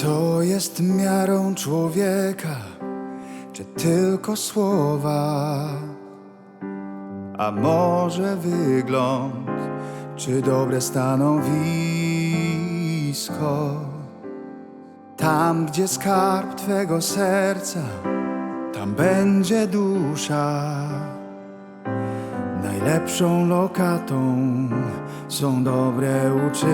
Co jest miarą człowieka, czy tylko słowa? A może wygląd, czy dobre stanowisko? Tam, gdzie skarb Twego serca, tam będzie dusza. Najlepszą lokatą są dobre uczynki.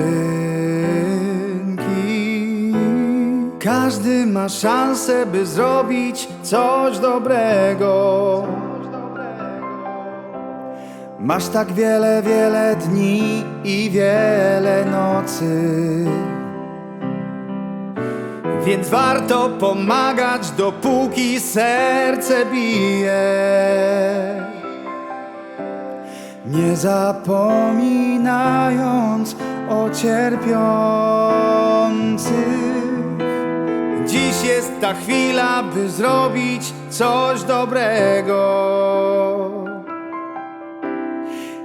Każdy ma szansę, by zrobić coś dobrego. Masz tak wiele, wiele dni i wiele nocy. Więc warto pomagać, dopóki serce bije. Nie zapominając o cierpiących. Dziś jest ta chwila, by zrobić coś dobrego.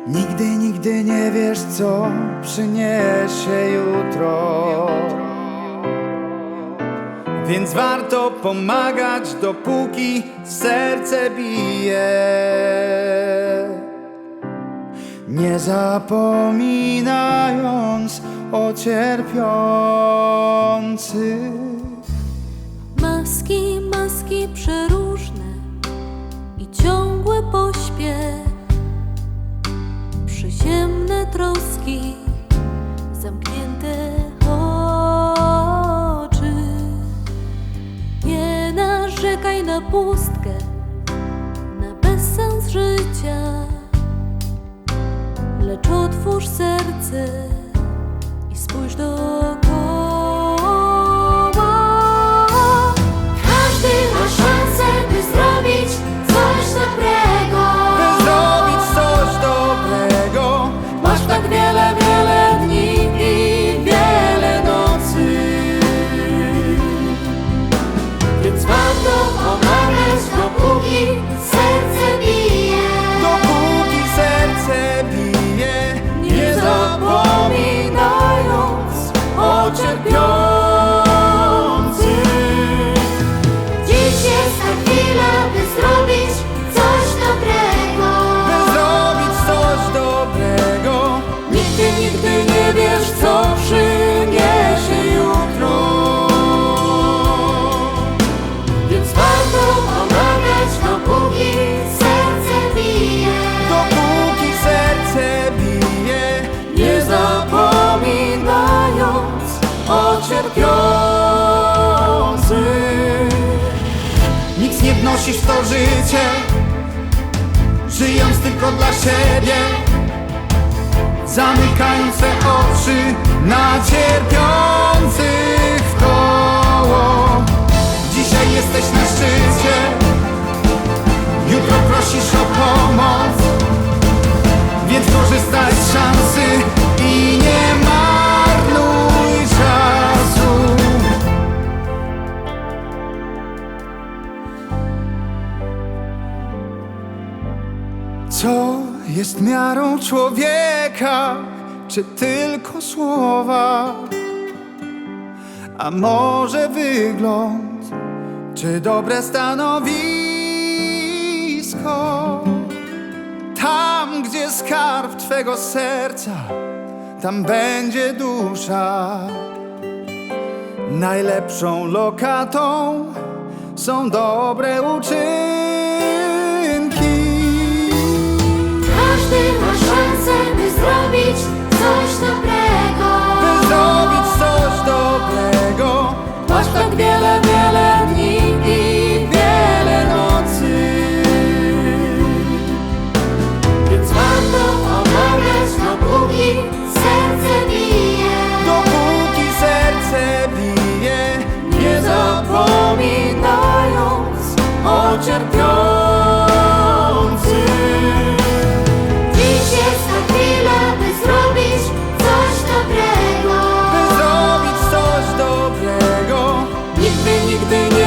Nigdy, nigdy nie wiesz, co przyniesie jutro. Więc warto pomagać, dopóki serce bije. Nie zapominając o cierpiących. Maski, maski przeróżne i ciągły pośpiech. Przyziemne troski, zamknięte oczy. Nie narzekaj na pustkę, na bezsens życia, lecz otwórz serce i spójrz dookoła. Nigdy, nie wiesz, co przyniesie jutro. Więc warto pomagać, dopóki serce bije. Dopóki serce bije, nie zapominając o cierpiących. Nic nie wnosisz w to życie, żyjąc tylko dla siebie. Zamykając swe oczy na cierpiących w koło. Dzisiaj jesteś na szczycie, jutro prosisz o pomoc. Więc korzystaj z szansy i nie marnuj czasu. Co jest miarą człowieka, czy tylko słowa? A może wygląd, czy dobre stanowisko? Tam, gdzie skarb Twego serca, tam będzie dusza. Najlepszą lokatą są dobre uczynki. nigdy nie